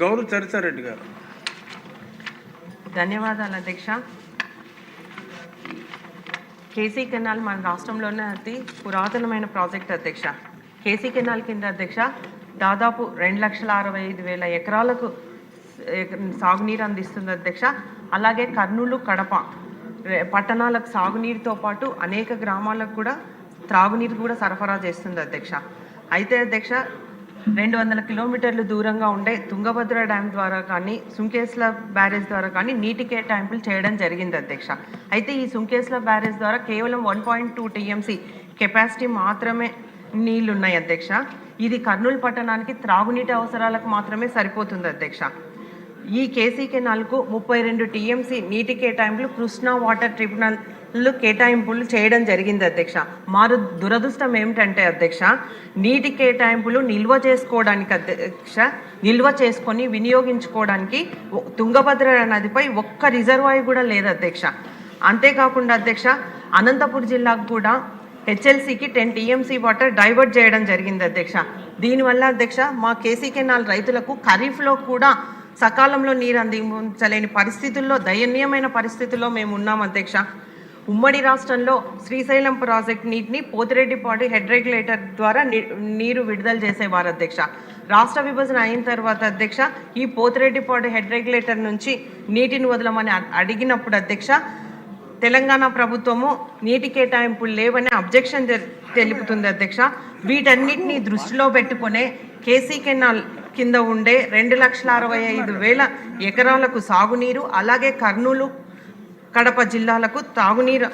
గౌరవ్ చరితారెడ్డి గారు. ధన్యవాదాలు అధ్యక్ష. కేసీ కెనాల్ మన రాష్ట్రంలోనే అతి పురాతనమైన ప్రాజెక్ట్ అధ్యక్ష. కేసీ కెనాల్ కింద అధ్యక్ష దాదాపు రెండు లక్షల అరవై ఐదు వేల ఎకరాలకు ఎక- సాగునీరు అందిస్తుంది అధ్యక్ష. అలాగే కర్నూలు కడప పట్టణాలకు సాగునీరుతో పాటు అనేక గ్రామాలకు కూడా త్రాగునీరు కూడా సరఫరా చేస్తుంది అధ్యక్ష. అయితే అధ్యక్ష రెండు వందల కిలోమీటర్లు దూరంగా ఉండే తుంగభద్ర డ్యామ్ ద్వారా కానీ సుంకేశ్ల బ్యారేజ్ ద్వారా కానీ నీటి కేటాయింపులు చేయడం జరిగింది అధ్యక్ష. అయితే ఈ సుంకేశ్ల బ్యారేజ్ ద్వారా కేవలం one point two TMC capacity మాత్రమే నీళ్ళున్నాయి అధ్యక్ష. ఇది కర్నూలు పట్టణానికి త్రాగునీటి అవసరాలకు మాత్రమే సరిపోతుంది అధ్యక్ష. ఈ కేసీ కెనాల్కు ముప్పై రెండు టీఎంసీ నీటి కేటాయింపులు కృష్ణా వాటర్ ట్రిబ్యునల్ కేటాయింపులు చేయడం జరిగింది అధ్యక్ష. మారు దురదృష్టం ఏమిటంటే అధ్యక్ష నీటి కేటాయింపులు నిల్వ చేసుకోవడానికి అధ్యక్ష నిల్వ చేసుకొని వినియోగించుకోవడానికి తుంగభద్ర నదిపై ఒక్క రిజర్వాయర్ కూడా లేదు అధ్యక్ష. అంతేకాకుండా అధ్యక్ష అనంతపురం జిల్లాకు కూడా హెచ్ఎల్సికి టెన్ టీఎంసీ వాటర్ డైవర్ట్ చేయడం జరిగింది అధ్యక్ష. దీనివల్ల అధ్యక్ష మా కేసీ కెనాల్ రైతులకు ఖరీఫ్లో కూడా సకాలంలో నీరు అందించలేని పరిస్థితుల్లో దయనీయమైన పరిస్థితుల్లో మేము ఉన్నాం అధ్యక్ష. ఉమ్మడి రాష్ట్రంలో శ్రీశైలం ప్రాజెక్ట్ నీటిని పోతిరెడ్డిపాడు హెడ్ రెగ్యులేటర్ ద్వారా నీరు విడుదల చేసేవారు అధ్యక్ష. రాష్ట్ర విభజన అయిన తర్వాత అధ్యక్ష ఈ పోతిరెడ్డిపాడు హెడ్ రెగ్యులేటర్ నుంచి నీటిని వదలమని అడిగినప్పుడు అధ్యక్ష తెలంగాణ ప్రభుత్వము నీటి కేటాయింపులు లేవని అబ్జెక్షన్ తెలుపుతుంది అధ్యక్ష. వీటన్నిటిని దృష్టిలో పెట్టుకునే కేసీ కెనాల్ కింద ఉండే రెండు లక్షల అరవై ఐదు వేల ఎకరాలకు సాగునీరు అలాగే కర్నూలు కడప జిల్లాలకు తాగునీరు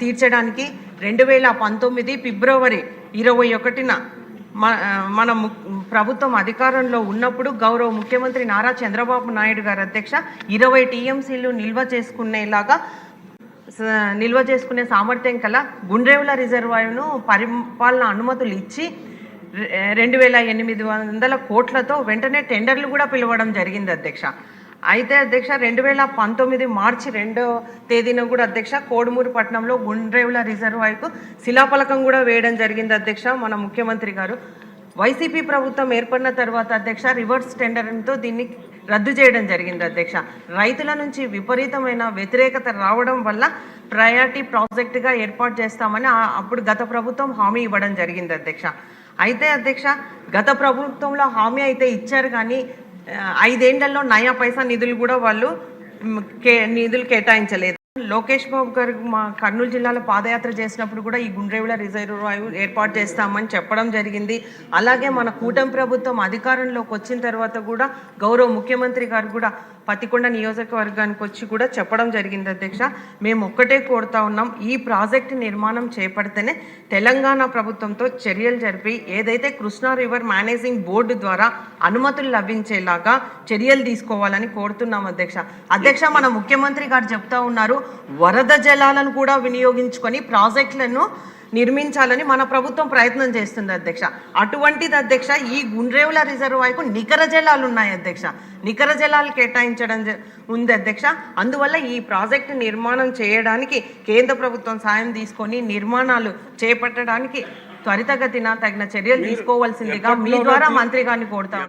తీర్చడానికి రెండు వేల పంతొమ్మిది ఫిబ్రవరి ఇరవై ఒకటిన మన ప్రభుత్వం అధికారంలో ఉన్నప్పుడు గౌరవ ముఖ్యమంత్రి నారా చంద్రబాబు నాయుడు గారు అధ్యక్ష ఇరవై టీఎంసీలు నిల్వ చేసుకునేలాగా నిల్వ చేసుకునే సామర్థ్యం కల గుండ్రేవుల రిజర్వాయర్ను పరిపాలన అనుమతులు ఇచ్చి రె- రెండు వేల ఎనిమిది వందల కోట్లతో వెంటనే టెండర్లు కూడా పిలవడం జరిగింది అధ్యక్ష. అయితే అధ్యక్ష రెండు వేల పంతొమ్మిది మార్చి రెండో తేదీన కూడా అధ్యక్ష కోడుమూరు పట్టణంలో గుండ్రేవుల రిజర్వాయర్కు శిలాఫలకం కూడా వేయడం జరిగింది అధ్యక్ష మన ముఖ్యమంత్రి గారు. వైసీపీ ప్రభుత్వం ఏర్పడిన తర్వాత అధ్యక్ష రివర్స్ టెండర్తో దీన్ని రద్దు చేయడం జరిగింది అధ్యక్ష. రైతుల నుంచి విపరీతమైన వ్యతిరేకత రావడం వల్ల ప్రయారిటీ ప్రాజెక్టుగా ఏర్పాటు చేస్తామని అప్పుడు గత ప్రభుత్వం హామీ ఇవ్వడం జరిగింది అధ్యక్ష. అయితే అధ్యక్ష గత ప్రభుత్వంలో హామీ అయితే ఇచ్చారు కానీ ఆ, ఐదేళ్ళలో నయా పైసా నిధులు కూడా వాళ్ళు కే నిధులు కేటాయించలేదు. లోకేష్ బాబు గారు మా కర్నూలు జిల్లాలో పాదయాత్ర చేసినప్పుడు కూడా ఈ గుండ్రేవుల రిజర్వాయర్ ఏర్పాటు చేస్తామని చెప్పడం జరిగింది. అలాగే మన కూటమి ప్రభుత్వం అధికారంలోకి వచ్చిన తర్వాత కూడా గౌరవ ముఖ్యమంత్రి గారు కూడా పతికొండ నియోజకవర్గానికి వచ్చి కూడా చెప్పడం జరిగింది అధ్యక్ష. మేము ఒక్కటే కోరుతా ఉన్నాం ఈ ప్రాజెక్టు నిర్మాణం చేపడితేనే తెలంగాణ ప్రభుత్వంతో చర్యలు జరిపి ఏదైతే కృష్ణా రివర్ మేనేజింగ్ బోర్డు ద్వారా అనుమతులు లభించేలాగా చర్యలు తీసుకోవాలని కోరుతున్నాం అధ్యక్ష. అధ్యక్ష మన ముఖ్యమంత్రి గారు చెప్తా ఉన్నారు వరద జలాలను కూడా వినియోగించుకొని ప్రాజెక్టులను నిర్మించాలని మన ప్రభుత్వం ప్రయత్నం చేస్తుంది అధ్యక్ష. అటువంటిది అధ్యక్ష ఈ గుండ్రేవుల రిజర్వాయర్కు నికర జలాలు ఉన్నాయి అధ్యక్ష. నికర జలాలు కేటాయించడం ఉంది అధ్యక్ష. అందువల్ల ఈ ప్రాజెక్టు నిర్మాణం చేయడానికి కేంద్ర ప్రభుత్వం సాయం తీసుకొని నిర్మాణాలు చేపట్టడానికి త్వరితగతిన తగిన చర్యలు తీసుకోవాల్సిందిగా మీ ద్వారా మంత్రి గారిని కోరుతాం